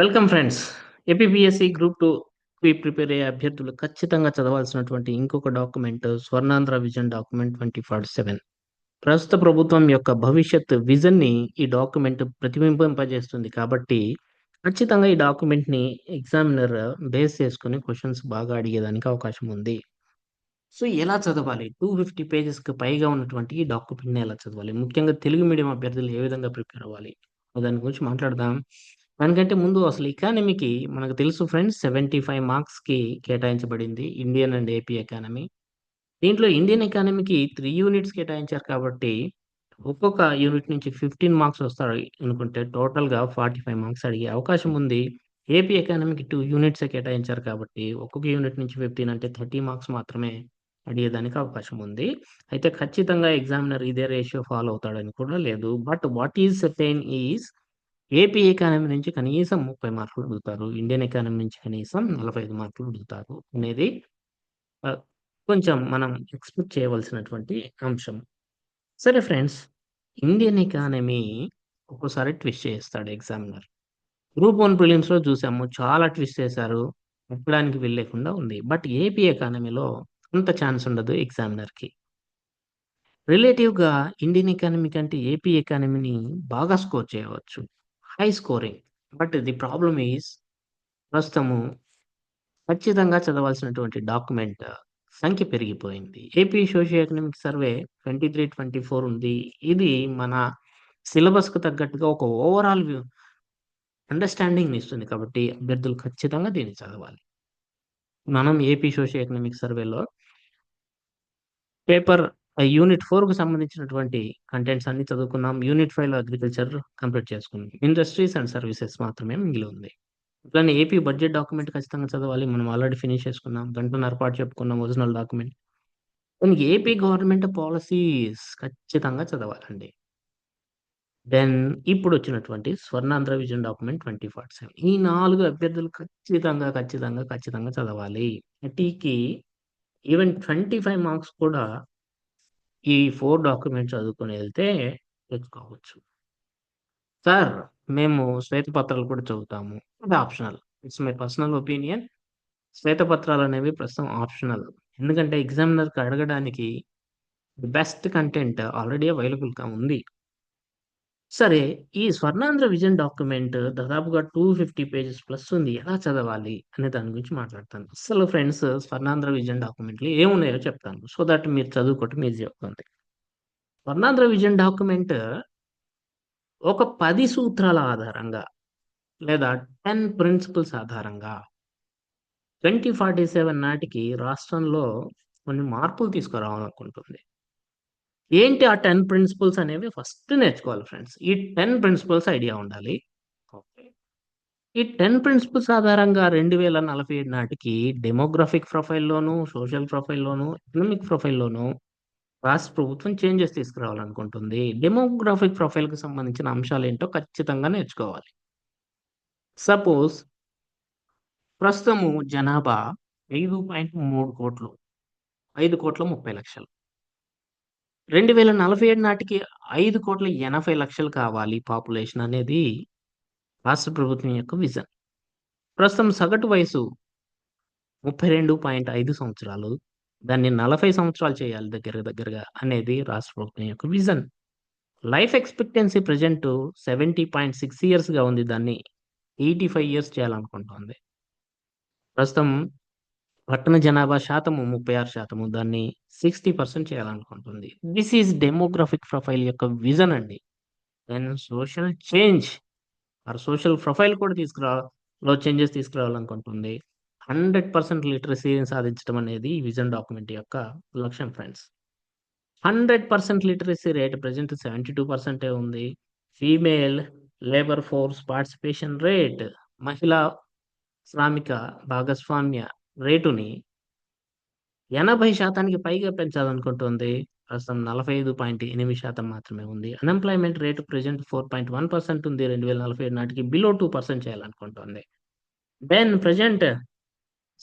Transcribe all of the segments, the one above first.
Welcome friends. APPSC group 2కి prepare అయ్యే అభ్యర్థులు ఖచ్చితంగా చదవాల్సినటువంటి ఇంకొక డాక్యుమెంట్ స్వర్ణాంధ్ర విజన్ డాక్యుమెంట్ 2047. ప్రస్తుత ప్రభుత్వం యొక్క భవిష్యత్ విజన్‌ని ఈ డాక్యుమెంట్ ప్రతిబింబింపజేస్తుంది కాబట్టి, ఖచ్చితంగా ఈ డాక్యుమెంట్‌ని ఎగ్జామినర్ బేస్ చేసుకుని క్వశ్చన్స్ బాగా అడిగేదానికి అవకాశం ఉంది. సో, ఎలా చదవాలి? 250 పేజెస్‌కి పైగా ఉన్నటువంటి ఈ డాక్యుమెంట్‌ని ఎలా చదవాలి? ముఖ్యంగా తెలుగు మీడియం అభ్యర్థులు ఏ విధంగా ప్రిపేర్ అవ్వాలి? దాని గురించి మాట్లాడదాం. దానికంటే ముందు అసలు ఎకానమీకి మనకు తెలుసు ఫ్రెండ్స్ 75 మార్క్స్‌కి కేటాయించబడింది. Indian and AP economy. దీంట్లో ఇండియన్ ఎకానమీకి త్రీ యూనిట్స్ కేటాయించారు కాబట్టి, ఒక్కొక్క యూనిట్ నుంచి 15 మార్క్స్ వస్తాయి అనుకుంటే టోటల్‌గా 45 మార్క్స్ అడిగే అవకాశం ఉంది. ఏపీ ఎకానమీకి టూ యూనిట్సే కేటాయించారు కాబట్టి, ఒక్కొక్క యూనిట్ నుంచి 15 అంటే 30 మార్క్స్ మాత్రమే అడిగేదానికి అవకాశం ఉంది. అయితే ఖచ్చితంగా ఎగ్జామినర్ ఇదే రేషియో ఫాలో అవుతాడని కూడా లేదు. But what is certain is AP economy నుంచి కనీసం 30 మార్కులు అడుగుతారు. ఇండియన్ ఎకానమీ నుంచి కనీసం 45 మార్కులు అడుగుతారు అనేది కొంచెం మనం ఎక్స్‌పెక్ట్ చేయవలసినటువంటి అంశం. సరే ఫ్రెండ్స్, ఇండియన్ ఎకానమీ ఒక్కోసారి ట్విస్ట్ చేస్తాడు ఎగ్జామినర్. గ్రూప్ వన్ ప్రిలిమ్స్‌లో చూసాము. చాలా ట్విస్ట్ చేశారు. చెప్పడానికి వెళ్ళకుండా ఉంది. బట్ ఏపీ ఎకానమీలో అంత ఛాన్స్ ఉండదు ఎగ్జామినర్‌కి. రిలేటివ్‌గా ఇండియన్ ఎకానమీ కంటే ఏపీ ఎకానమీని బాగా స్కోర్ చేయవచ్చు. High scoring. But the problem is ప్రస్తుతము ఖచ్చితంగా చదవాల్సినటువంటి డాక్యుమెంట్ uh, సంఖ్య పెరిగిపోయింది. ఏపీ సోషియో ఎకనామిక్ సర్వే 23, 24 ఉంది. ఇది మన సిలబస్‌కు తగ్గట్టుగా ఒక ఓవరాల్ వ్యూ అండర్స్టాండింగ్ ఇస్తుంది కాబట్టి, అభ్యర్థులు ఖచ్చితంగా దీన్ని చదవాలి. మనం ఏపీ సోషియో ఎకనామిక్ సర్వేలో పేపర్ యూనిట్ 4కు సంబంధించినటువంటి కంటెంట్స్ అన్ని చదువుకున్నాం. యూనిట్ 5లో అగ్రికల్చర్ కంప్లీట్ చేసుకున్నాం. ఇండస్ట్రీస్ అండ్ సర్వీసెస్ మాత్రమే మిగిలి ఉంది. ఇట్లనే ఏపీ బడ్జెట్ డాక్యుమెంట్ ఖచ్చితంగా చదవాలి. మనం ఆల్రెడీ ఫినిష్ చేసుకున్నాం. గంటన్నర పాటు చెప్పుకున్నాం ఒరిజినల్ డాక్యుమెంట్. కానీ ఏపీ గవర్నమెంట్ పాలసీస్ ఖచ్చితంగా చదవాలండి. దెన్ ఇప్పుడు వచ్చినటువంటి స్వర్ణాంధ్ర విజన్ డాక్యుమెంట్ 2047. ఈ నాలుగు అభ్యర్థులు ఖచ్చితంగా, ఖచ్చితంగా, ఖచ్చితంగా చదవాలి. టీకి ఈవెన్ 25 మార్క్స్ కూడా ఈ ఫోర్ డాక్యుమెంట్స్ చదువుకొని వెళ్తే తెచ్చుకోవచ్చు. సార్ మేము శ్వేతపత్రాలు కూడా చదువుతాము. అది optional. It's my personal opinion. శ్వేతపత్రాలనేవి ప్రస్తుతం ఆప్షనల్. ఎందుకంటే ఎగ్జామినర్‌కి అడగడానికి ది బెస్ట్ కంటెంట్ ఆల్రెడీ అవైలబుల్‌గా ఉంది. సరే, ఈ స్వర్ణాంధ్ర విజన్ డాక్యుమెంట్ దాదాపుగా 250 పేజెస్ ప్లస్ ఉంది. ఎలా చదవాలి? అనే దాని గురించి మాట్లాడతాను. అసలు ఫ్రెండ్స్ స్వర్ణాంధ్ర విజన్ డాక్యుమెంట్లు ఏమున్నాయో చెప్తాను. సో దట్ మీరు చదువుకోవటం ఈజీ అవుతుంది. స్వర్ణాంధ్ర విజన్ డాక్యుమెంట్ ఒక పది సూత్రాల ఆధారంగా లేదా 10 ప్రిన్సిపల్స్ ఆధారంగా 2047 నాటికి రాష్ట్రంలో కొన్ని మార్పులు తీసుకురావాలనుకుంటుంది. ఏంటి ఆ 10 ప్రిన్సిపల్స్ అనేవి ఫస్ట్ నేర్చుకోవాలి ఫ్రెండ్స్. ఈ 10 ప్రిన్సిపల్స్ ఐడియా ఉండాలి. ఓకే. ఈ 10 ప్రిన్సిపల్స్ ఆధారంగా 2047 నాటికి డెమోగ్రాఫిక్ ప్రొఫైల్‌లోను, సోషల్ ప్రొఫైల్‌లోను, ఎకనామిక్ ప్రొఫైల్‌లోను రాష్ట్ర ప్రభుత్వం చేంజెస్ తీసుకురావాలనుకుంటుంది. డెమోగ్రాఫిక్ ప్రొఫైల్‌కి సంబంధించిన అంశాలేంటో ఖచ్చితంగా నేర్చుకోవాలి. సపోజ్ ప్రస్తుతము జనాభా రెండు వేల నలభై ఏడు నాటికి 5,80,00,000 కావాలి పాపులేషన్ అనేది రాష్ట్ర ప్రభుత్వం యొక్క విజన్. ప్రస్తుతం సగటు వయసు 32.5 సంవత్సరాలు. దాన్ని 40 సంవత్సరాలు చేయాలి దగ్గర దగ్గరగా అనేది రాష్ట్ర ప్రభుత్వం యొక్క విజన్. లైఫ్ ఎక్స్‌పెక్టెన్సీ ప్రెజెంట్ 70.6 ఇయర్స్‌గా ఉంది. దాన్ని 85 ఇయర్స్ చేయాలనుకుంటోంది. ప్రస్తుతం పట్టణ జనాభా శాతము 36% దాన్ని 60% చేయాలనుకుంటుంది. దిస్ ఈస్ డెమోగ్రాఫిక్ ప్రొఫైల్ యొక్క విజన్ అండి. Then social change or social profile కూడా తీసుకురా లో చేంజెస్ తీసుకురావాలనుకుంటుంది. 100% లిటరసీని సాధించడం అనేది ఈ విజన్ డాక్యుమెంట్ యొక్క లక్ష్యం friends. 100% literacy rate present seventy two పర్సెంటే ఉంది. Female labour force participation rate మహిళా శ్రామిక భాగస్వామ్య రేటుని 80% పైగా పెంచాలనుకుంటోంది. ప్రస్తుతం 45.8% మాత్రమే ఉంది. అన్‌ఎంప్లాయ్‌మెంట్ రేట్ ప్రెజెంట్ 4.1% ఉంది. 2047 నాటికి below two percent చేయాలనుకుంటోంది. Then present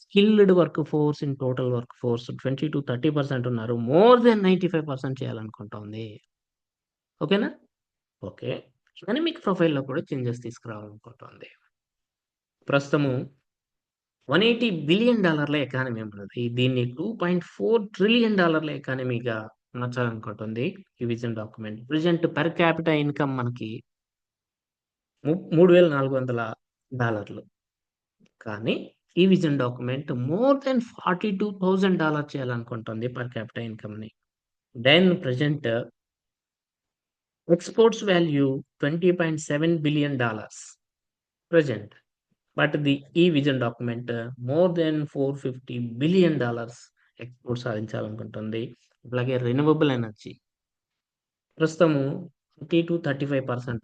skilled work force in total work force 20-30% ఉన్నారు. మోర్ దెన్ 95% చేయాలనుకుంటోంది. ఓకేనా? ఓకే. ఎకనమిక్ ప్రొఫైల్‌లో కూడా చేంజెస్ తీసుకురావాలనుకుంటోంది. ప్రస్తుతము 180 బిలియన్ డాలర్ల ఎకానమీ ఉన్నది. దీన్ని 2.4 ట్రిలియన్ డాలర్ల ఎకానమీగా మార్చాలనుకుంటుంది ఈ vision document. Present per capita income మనకి ము $3,400 కానీ ఈ vision document more than forty two thousand dollar చేయాలనుకుంటుంది per capita ఇన్‌కమ్‌ని. Then present exports value $20.7 billion dollars present but the ఈ vision document more than four fifty billion export సాధించాలనుకుంటుంది. అలాగే renewable energy ప్రస్తుతము 30-35%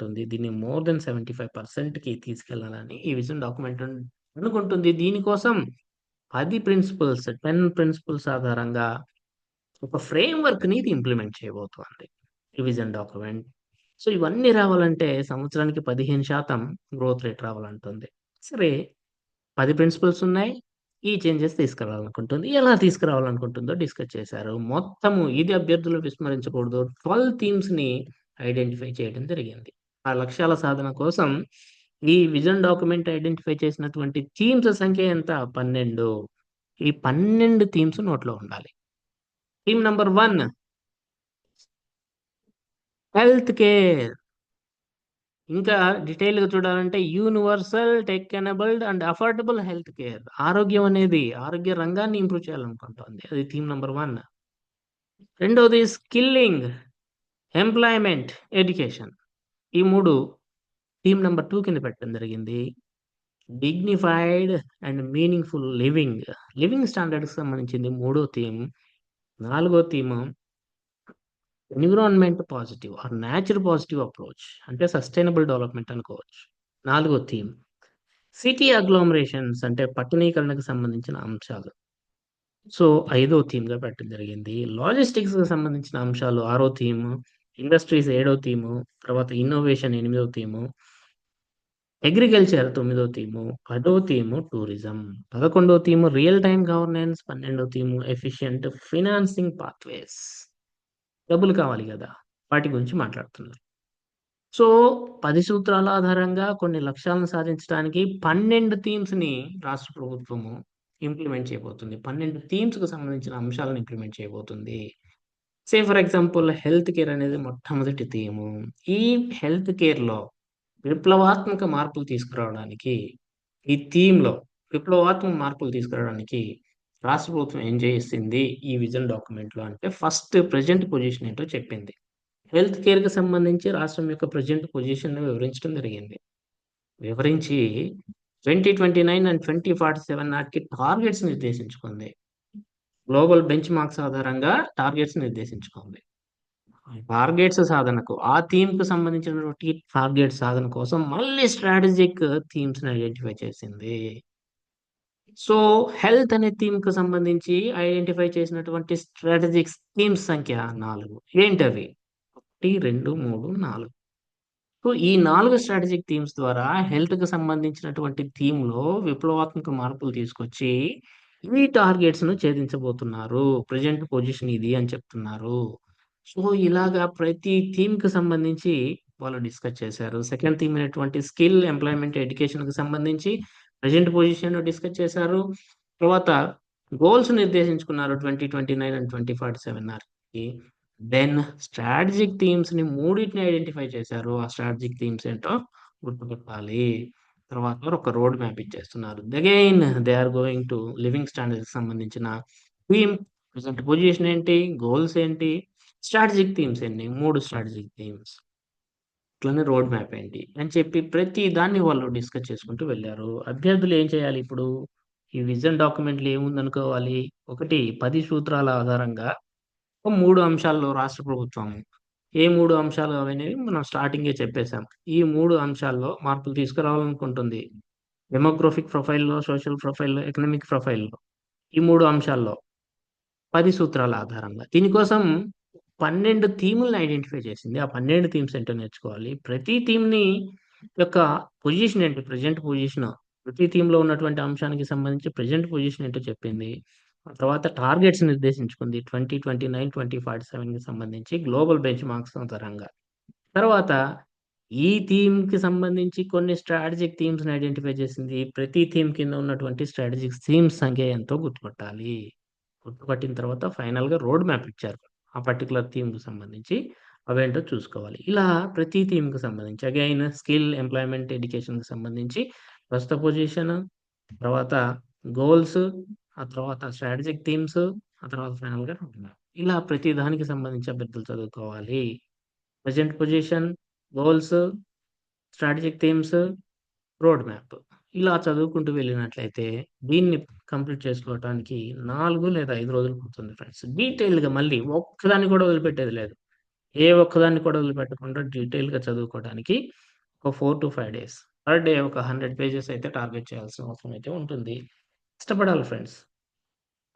ఉంది. దీన్ని more than seventy five పర్సెంట్కి తీసుకెళ్ళాలని ఈ vision document అనుకుంటుంది. దీనికోసం పది ప్రిన్సిపల్స్ 10 ప్రిన్సిపల్స్ ఆధారంగా ఒక ఫ్రేమ్‌వర్క్‌ని ఇది ఇంప్లిమెంట్ చేయబోతోంది. ఈ విజన్ డాక్యుమెంట్. సో, ఇవన్నీ రావాలంటే సంవత్సరానికి 15% గ్రోత్ రేట్ రావాలంటుంది. సరే పది ప్రిన్సిపల్స్ ఉన్నాయి. ఈ చేంజెస్ తీసుకురావాలనుకుంటుంది. ఎలా తీసుకురావాలనుకుంటుందో డిస్కస్ చేశారు. మొత్తము ఇది అభ్యర్థులు విస్మరించకూడదు. 12 థీమ్స్‌ని ఐడెంటిఫై చేయడం జరిగింది. ఆ లక్ష్యాల సాధన కోసం ఈ విజన్ డాక్యుమెంట్ ఐడెంటిఫై చేసినటువంటి థీమ్స్ సంఖ్య ఎంత? 12. ఈ 12 థీమ్స్ నోట్లో ఉండాలి. Theme number one health care. ఇంకా డీటెయిల్‌గా చూడాలంటే universal, tech enabled and affordable health care. ఆరోగ్యం అనేది ఆరోగ్య రంగాన్ని ఇంప్రూవ్ చేయాలనుకుంటోంది. అది థీమ్ నెంబర్ వన్ రెండవది స్కిల్లింగ్, ఎంప్లాయ్‌మెంట్, ఎడ్యుకేషన్. ఈ మూడు థీమ్ నెంబర్ టూ కింద పెట్టడం జరిగింది. Dignified and meaningful living. Living స్టాండర్డ్‌కి సంబంధించింది మూడో థీమ్. నాలుగో theme environment positive or natural positive approach. అంటే సస్టైనబుల్ డెవలప్‌మెంట్ అనుకోవచ్చు. నాలుగో థీమ్ సిటీ అగ్లోమరేషన్స్ అంటే పట్టణీకరణకు సంబంధించిన అంశాలు. సో, ఐదో థీమ్‌గా పెట్టడం జరిగింది. లాజిస్టిక్స్‌కి సంబంధించిన అంశాలు ఆరో థీమ్. ఇండస్ట్రీస్ ఏడో థీము. తర్వాత ఇన్నోవేషన్ ఎనిమిదో థీము. అగ్రికల్చర్ తొమ్మిదో థీము. పదో థీము టూరిజం. పదకొండో థీము రియల్ టైమ్ గవర్నెన్స్. పన్నెండో థీము ఎఫిషియంట్ ఫినాన్సింగ్ పాత్‌వేస్. డబ్బులు కావాలి కదా వాటి గురించి మాట్లాడుతున్నారు. సో, పది సూత్రాల ఆధారంగా కొన్ని లక్ష్యాలను సాధించడానికి 12 థీమ్స్‌ని రాష్ట్ర ప్రభుత్వము ఇంప్లిమెంట్ చేయబోతుంది. పన్నెండు థీమ్స్కు సంబంధించిన అంశాలను ఇంప్లిమెంట్ చేయబోతుంది. Say for example health care అనేది మొట్టమొదటి థీము. ఈ హెల్త్ కేర్‌లో విప్లవాత్మక మార్పులు తీసుకురావడానికి ఈ థీమ్‌లో విప్లవాత్మక మార్పులు తీసుకురావడానికి రాష్ట్ర ప్రభుత్వం ఏం చేసింది ఈ విజన్ డాక్యుమెంట్‌లో అంటే ఫస్ట్ ప్రెజెంట్ పొజిషన్ ఏంటో చెప్పింది. హెల్త్ కేర్‌కి సంబంధించి రాష్ట్రం యొక్క ప్రెజెంట్ పొజిషన్ను వివరించడం జరిగింది. వివరించి 2029 అండ్ 2047 నాటికి టార్గెట్స్ నిర్దేశించుకుంది. గ్లోబల్ బెంచ్ మార్క్స్ ఆధారంగా టార్గెట్స్ నిర్దేశించుకుంది. టార్గెట్స్ సాధనకు ఆ థీమ్‌కి సంబంధించినటువంటి టార్గెట్ సాధన కోసం మళ్ళీ స్ట్రాటజిక్ థీమ్స్‌ని ఐడెంటిఫై చేసింది. సో, హెల్త్ అనే థీమ్కు సంబంధించి ఐడెంటిఫై చేసినటువంటి స్ట్రాటజిక్ థీమ్స్ సంఖ్య 4. ఏంటవి? 1, 2, 3, 4. సో, ఈ నాలుగు స్ట్రాటజిక్ థీమ్స్ ద్వారా హెల్త్కు సంబంధించినటువంటి థీమ్లో విప్లవాత్మక మార్పులు తీసుకొచ్చి ఈ టార్గెట్స్‌ను ఛేదించబోతున్నారు. ప్రజెంట్ పొజిషన్ ఇది అని చెప్తున్నారు. సో, ఇలాగా ప్రతి థీమ్కి సంబంధించి వాళ్ళు డిస్కస్ చేశారు. సెకండ్ థీమ్ అయినటువంటి స్కిల్, ఎంప్లాయ్‌మెంట్, ఎడ్యుకేషన్‌కి సంబంధించి ప్రెజెంట్ పొజిషన్ డిస్కస్ చేశారు. తర్వాత గోల్స్ నిర్దేశించుకున్నారు 2029 అండ్ ట్వంటీ ఫార్ సెవెన్ ఆర్కి దెన్ స్ట్రాటజిక్ థీమ్స్‌ని మూడిటిని ఐడెంటిఫై చేశారు. ఆ స్ట్రాటజిక్ థీమ్స్ ఏంటో గుర్తుపెట్టాలి. తర్వాత ఒక రోడ్ మ్యాప్ ఇచ్చేస్తున్నారు. Again they are going to living స్టాండర్డ్స్‌కి సంబంధించిన థీమ్, ప్రెజెంట్ పొజిషన్ ఏంటి? గోల్స్ ఏంటి? స్ట్రాటజిక్ థీమ్స్ ఎన్ని? మూడు స్ట్రాటజిక్ థీమ్స్. అట్లనే రోడ్ మ్యాప్ ఏంటి? అని చెప్పి ప్రతి దాన్ని వాళ్ళు డిస్కస్ చేసుకుంటూ వెళ్ళారు అభ్యర్థులు ఏం చేయాలి ఇప్పుడు? ఈ విజన్ డాక్యుమెంట్‌లో ఏముందనుకోవాలి? ఒకటి పది సూత్రాల ఆధారంగా ఒక మూడు అంశాల్లో రాష్ట్ర ప్రభుత్వం ఏ మూడు అంశాలు అవనేవి మనం స్టార్టింగే చెప్పేశాం ఈ మూడు అంశాల్లో మార్పులు తీసుకురావాలనుకుంటుంది. డెమోగ్రఫిక్ ప్రొఫైల్‌లో, సోషల్ ప్రొఫైల్‌లో, ఎకనామిక్ ప్రొఫైల్‌లో. ఈ మూడు అంశాల్లో పది సూత్రాల ఆధారంగా. దీనికోసం పన్నెండు థీములను ఐడెంటిఫై చేసింది. ఆ 12 థీమ్స్ ఏంటో నేర్చుకోవాలి. ప్రతి థీమ్‌ని యొక్క పొజిషన్ ఏంటి? Present position. ప్రతి థీమ్‌లో ఉన్నటువంటి అంశానికి సంబంధించి ప్రజెంట్ పొజిషన్ ఏంటో చెప్పింది. ఆ తర్వాత టార్గెట్స్ నిర్దేశించుకుంది. 2029, 2047కి సంబంధించి గ్లోబల్ బెంచ్ మార్క్స్ ఆధారంగా. తర్వాత ఈ థీమ్‌కి సంబంధించి కొన్ని స్ట్రాటజిక్ థీమ్స్‌ని ఐడెంటిఫై చేసింది. ప్రతి థీమ్ కింద ఉన్నటువంటి స్ట్రాటజిక్ థీమ్స్ సంఖ్య ఎంతో గుర్తుపట్టాలి. గుర్తుపట్టిన తర్వాత ఫైనల్‌గా రోడ్ మ్యాప్ ఇచ్చారు. ఆ పర్టికులర్ థీమ్‌కి సంబంధించి అవేంటో చూసుకోవాలి. ఇలా ప్రతి థీమ్‌కి సంబంధించి అగైన్ స్కిల్, ఎంప్లాయ్‌మెంట్, ఎడ్యుకేషన్‌కి సంబంధించి ప్రస్తుత పొజిషన్, తర్వాత గోల్స్, ఆ తర్వాత స్ట్రాటజిక్ థీమ్స్, ఆ తర్వాత ఫైనల్‌గా ఇలా ప్రతి దానికి సంబంధించి అభ్యర్థులు చదువుకోవాలి. Present position, goals, strategic themes, road map. ఇలా చదువుకుంటూ వెళ్ళినట్లయితే దీన్ని కంప్లీట్ చేసుకోవటానికి నాలుగు లేదా ఐదు రోజులు పడుతుంది ఫ్రెండ్స్. డీటెయిల్‌గా మళ్ళీ ఒక్కదాన్ని కూడా వదిలిపెట్టేది లేదు. ఏ ఒక్కదాన్ని కూడా వదిలిపెట్టకుండా డీటెయిల్‌గా చదువుకోవడానికి ఒక 4-5 డేస్. పర్ డే ఒక 100 పేజెస్ అయితే టార్గెట్ చేయాల్సిన అవసరం అయితే ఉంటుంది. కష్టపడాలి ఫ్రెండ్స్.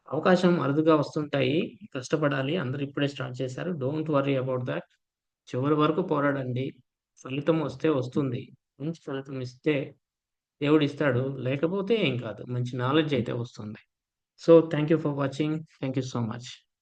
అవకాశం అరుదుగా వస్తుంటాయి. కష్టపడాలి. అందరూ ఇప్పుడే స్టార్ట్ చేశారు. డోంట్ వరీ అబౌట్ దాట్ చివరి వరకు పోరాడండి. ఫలితం వస్తే వస్తుంది. మంచి ఫలితం ఇస్తే దేవుడిస్తాడు. లేకపోతే ఏం కాదు. మంచి నాలెడ్జ్ అయితే వస్తుంది. So, thank you for watching. Thank you so much.